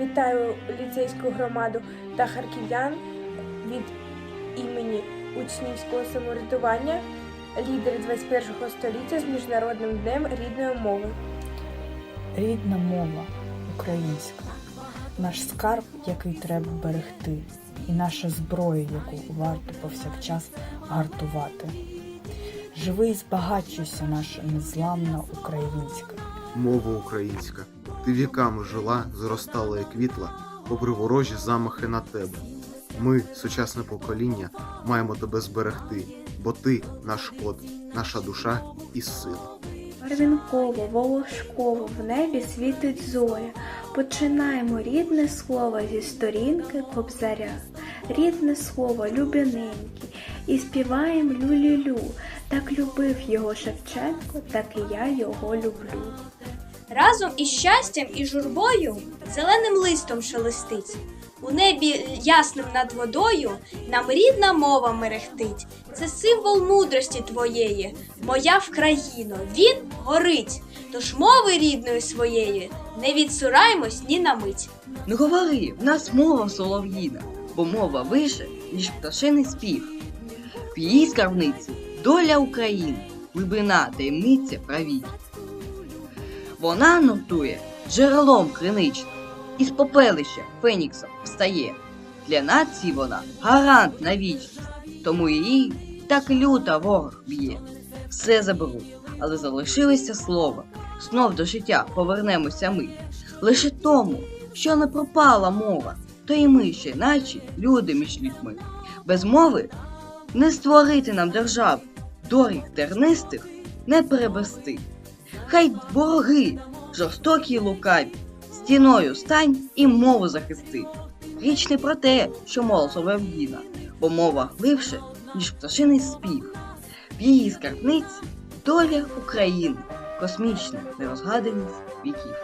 Вітаю ліцейську громаду та харків'ян від імені учнівського самоврядування, лідери 21 століття з Міжнародним днем рідної мови. Рідна мова українська, наш скарб, який треба берегти, і наша зброя, яку варто повсякчас гартувати. Живи і збагачуйся, наша незламна українська. Мова українська, ти віками жила, зростала і квітла, попри ворожі замахи на тебе. Ми, сучасне покоління, маємо тебе зберегти, бо ти наш код, наша душа і сила. Барвінково, волошково в небі світить зоря. Починаємо рідне слово зі сторінки кобзаря. Рідне слово любяненьке, і співаємо лю-лю-лю. Так любив його Шевченко, так і я його люблю. Разом із щастям і журбою зеленим листом шелестить. У небі ясним над водою нам рідна мова мерехтить. Це символ мудрості твоєї, моя Вкраїно, він горить. Тож мови рідної своєї не відсураймось ні на мить. Не говори, в нас мова солов'їна, бо мова вище, ніж пташиний спів. В її скарбниці доля України, глибина таємниця праві. Вона нотує джерелом криничним, із попелища Фенікса встає. Для нації вона гарант на вічність, тому її так люто ворог б'є. Все заберуть, але залишилося слово. Знов до життя повернемося ми. Лише тому, що не пропала мова, то і ми ще, наче люди між людьми. Без мови не створити нам держав, доріг тернистих не перебрести. Хай боги, жорстокі лукаві, стіною стань і мову захисти. Річ не про те, що мова діна, бо мова глибше, ніж пташиний спів. В її скарбниці доля України, космічна нерозгаданість віків.